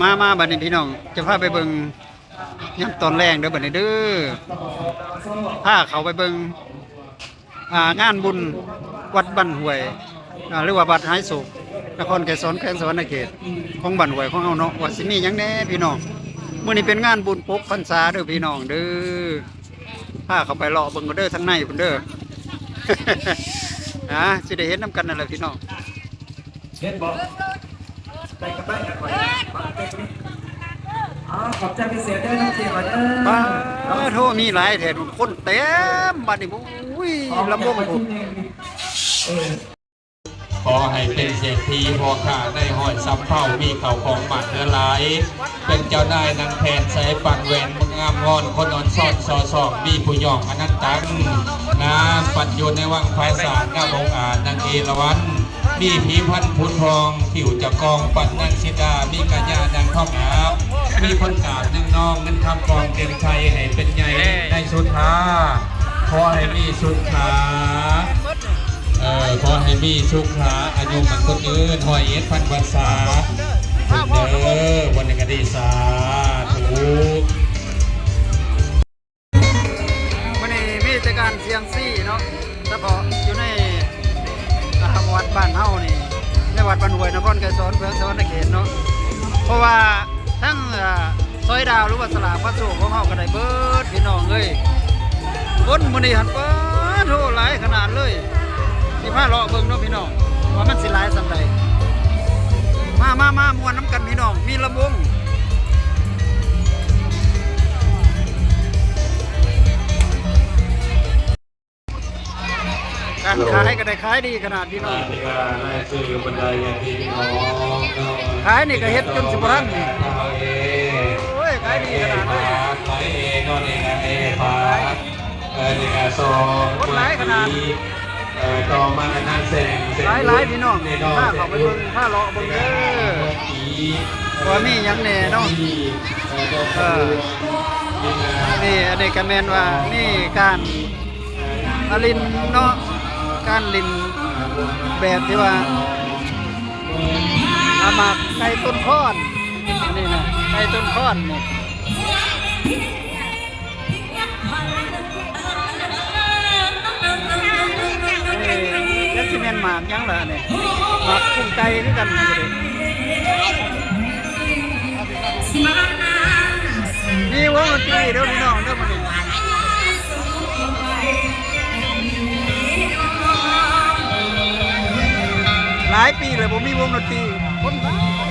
มามาบัดนี้พี่น้อง จะพาไปเบิงยามตอนแรงเด้อบัดนี้เด้อพาเขาไปเบิงงานบุญวัดบ้านห้วยหรือว่าวัดหายโศกนครไกรสอนแขวงสวรรณเขตของบ้านห้วยของเฮาเนาะว่าสิมียังแน่พี่น้องเมื้อนี้เป็นงานบุญปกพรรษาเด้อพี่น้องเด้อพาเขาไปเลาะเบิงกันเด้อทั้งในพุ่นเด้ออ่าสิได้เห็นนํกันนั่นแหละพี่น้อง เฮ็ดบอกไปกับไปกันไว้มาไปอ๋อขอบใจพิเศษด้วยน้องเจมาเด้อป้าโทมีหลายแถวคนเต็มบัดนี้อุ้ยลำวงไปผมหนึ่งเออขอให้เป็นเศรษฐีพอข้าได้ห้อยซับเผ่ามีเข่าของหมัดเนื้อหลาย เป็นเจ้านายนางแทนใส่ปันแหวนมึงงามงอนคนนอนซ่อนซอสอกมีผู้ยองอนันตังนาปัดโยนในวังภายสารก้าวองอาจนางเอราวัน มีผีพันธุ์พุนทองผิวจะกองปัดนางสิดา มีกัญญาดังทองอาบมีคนกาบนึ่งน้องเงินคำกองเต็มไทยให้เป็นใหญ่ในสุดท้าขอให้มีสุดขาเอ่อขอให้มีสุขขาอายุมันคนยืนหอยเอ็ดพันวันษาเด้อวันนี้ก็ดีสาธุ วัดบ้านเฮานี่ในวัดบ้านห้วยนครไกรสอนเพื่อสวรรณเขตเนาะเพราะว่าทั้งอ่าซอยดาวหรือว่าสลากพระโสของเฮาก็ได้เบิดพี่น้องเอ้ยคนมื้อนี้หันเปิดโหหลายขนาดเลยสิพาเลาะเบิ่งเนาะพี่น้องว่ามันสิหลายสำใดมามามามวนน้ำกันพี่น้องมีลำวงารขายก็ได้ขายดีขนาดพี่น้องนาฬิกาไล่ซื้อบันไดอย่างที่น้องขายนี่ก็เฮ็ดจนสิบรันนี่เอาเอโอ้ยขายดีขนาดนั้นขายเอนอนเองเอพาเออนี่ก็โซเออต่อมากันนั่นแสงหลายหลายพี่น้องผ้าเขาไปเบิ่งผ้าเลาะเบิ่งเด้อว่ามีหยังแหน่เนาะเออนี่อันนี้ก็แม่นว่านี่การอลินเนาะ การลินแบบที่ว่าอามาไก่ต้นค้อนอันนี้นะไก่ต้นค้อนนี่นี่แล้วสิแม่นหมากยังล่ะนี่หมากกุ้งไก่คือกันเด้นี่ายปีเลยผมมีวงดนตรีคนบ้า